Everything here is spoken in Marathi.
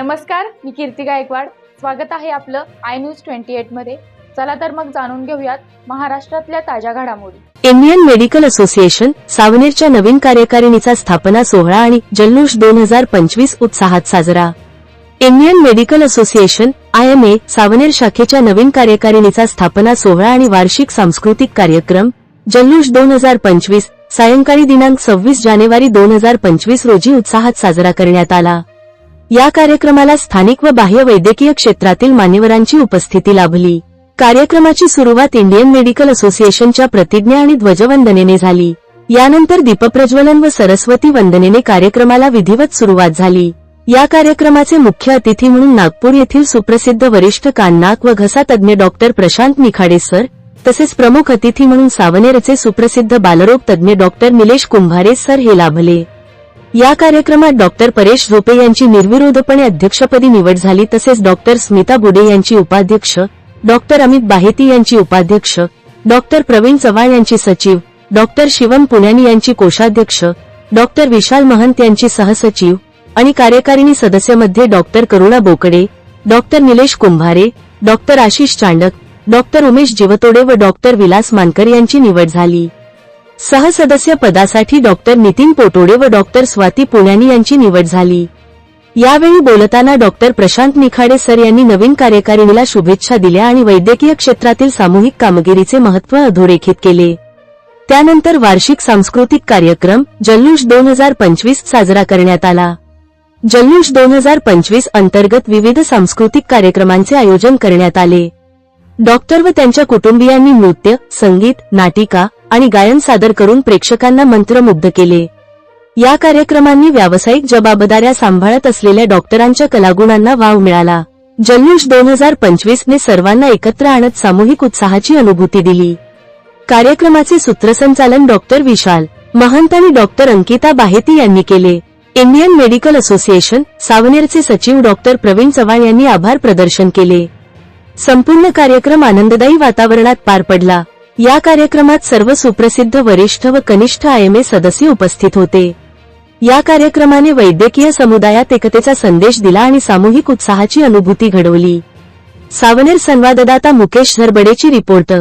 नमस्कार मी कीर्ती गायकवाड. स्वागत आहे आपलं आय न्यूज ट्वेंटी एटमध्ये. चला तर मग जाणून घेऊयात महाराष्ट्रातल्या ताज्या घडामोडी. इंडियन मेडिकल असोसिएशन सावनेरच्या नवीन कार्यकारिणीचा स्थापना सोहळा आणि जल्लोष दोन हजार पंचवीस उत्साहात साजरा. Indian medical association I M A Savner शाखेच्या नवीन कार्यकारिणीचा स्थापना सोहळा आणि वार्षिक सांस्कृतिक कार्यक्रम जल्लोष दोन हजार पंचवीस सायंकाळी दिनांक सव्वीस जानेवारी दोन हजार पंचवीस रोजी उत्साहात साजरा करण्यात आला. या कार्यक्रमाला स्थानिक व बाह्य वैद्यकीय क्षेत्रातील मान्यवरांची उपस्थिती लाभली. कार्यक्रमाची सुरुवात इंडियन मेडिकल असोसिएशनच्या प्रतिज्ञा आणि ध्वजवंदनेने झाली. यानंतर दीपप्रज्वलन व सरस्वती वंदनेने कार्यक्रमाला विधिवत सुरुवात झाली. या कार्यक्रमाचे मुख्य अतिथी म्हणून नागपूर येथील सुप्रसिद्ध वरिष्ठ काननाक व घसा तज्ज्ञ डॉक्टर प्रशांत निखाडे सर तसेच प्रमुख अतिथी म्हणून सावनेरचे सुप्रसिद्ध बालरोग तज्ञ डॉक्टर निलेश कुंभारे सर हे लाभले. या कार्यक्रमात डॉक्टर परेश झोपे यांची निर्विरोधपणे अध्यक्षपदी निवड झाली तसेच डॉक्टर स्मिता बुडे यांची उपाध्यक्ष डॉक्टर अमित बाहेती यांची उपाध्यक्ष डॉक्टर प्रवीण चव्हाण यांची सचिव डॉक्टर शिवम पुण्यानी यांची कोषाध्यक्ष डॉक्टर विशाल महंत यांची सहसचिव आणि कार्यकारिणी सदस्यामध्ये doctor Karuna Bokade doctor Nilesh Kumbhare doctor Ashish Chandak doctor Umesh Jivtode व डॉक्टर विलास मानकर यांची निवड झाली. सहसदस्य पदासाठी डॉक्टर नितीन पोटोडे व डॉक्टर स्वाती पुण्यानी यांची निवड झाली. यावेळी बोलताना डॉक्टर प्रशांत निखाडे सर यांनी नवीन कार्यकारिणीला शुभेच्छा दिल्या आणि वैद्यकीय क्षेत्रातील सामूहिक कामगिरीचे महत्त्व अधोरेखित केले. त्यानंतर वार्षिक सांस्कृतिक कार्यक्रम जल्लोष दोन हजार पंचवीस साजरा करण्यात आला. जल्लोष दोन हजार पंचवीस अंतर्गत विविध सांस्कृतिक कार्यक्रमांचे आयोजन करण्यात आले. डॉक्टर व त्यांच्या कुटुंबियांनी नृत्य संगीत नाटिका आणि गायन सादर करून प्रेक्षकांना मंत्रमुग्ध केले. या कार्यक्रमांनी व्यावसायिक जबाबदाऱ्या सांभाळत असलेल्या डॉक्टरांच्या कलागुणांना वाव मिळाला. जल्लोष दोन हजार पंचवीस ने सर्वांना एकत्र आणत सामूहिक उत्साहाची अनुभूती दिली. कार्यक्रमाचे सूत्रसंचालन डॉक्टर विशाल महंत आणि डॉक्टर अंकिता बाहेती यांनी केले. इंडियन मेडिकल असोसिएशन सावनेरचे सचिव डॉक्टर प्रवीण चव्हाण यांनी आभार प्रदर्शन केले. संपूर्ण कार्यक्रम आनंददायी वातावरणात पार पडला. या कार्यक्रमात सर्व सुप्रसिद्ध वरिष्ठ व कनिष्ठ आयएमए सदस्य उपस्थित होते. या कार्यक्रमाने वैद्यकीय समुदायात एकतेचा संदेश दिला आणि सामूहिक उत्साहाची अनुभूती घडवली. सावनेर संवाददाता मुकेश झरबडेची रिपोर्ट.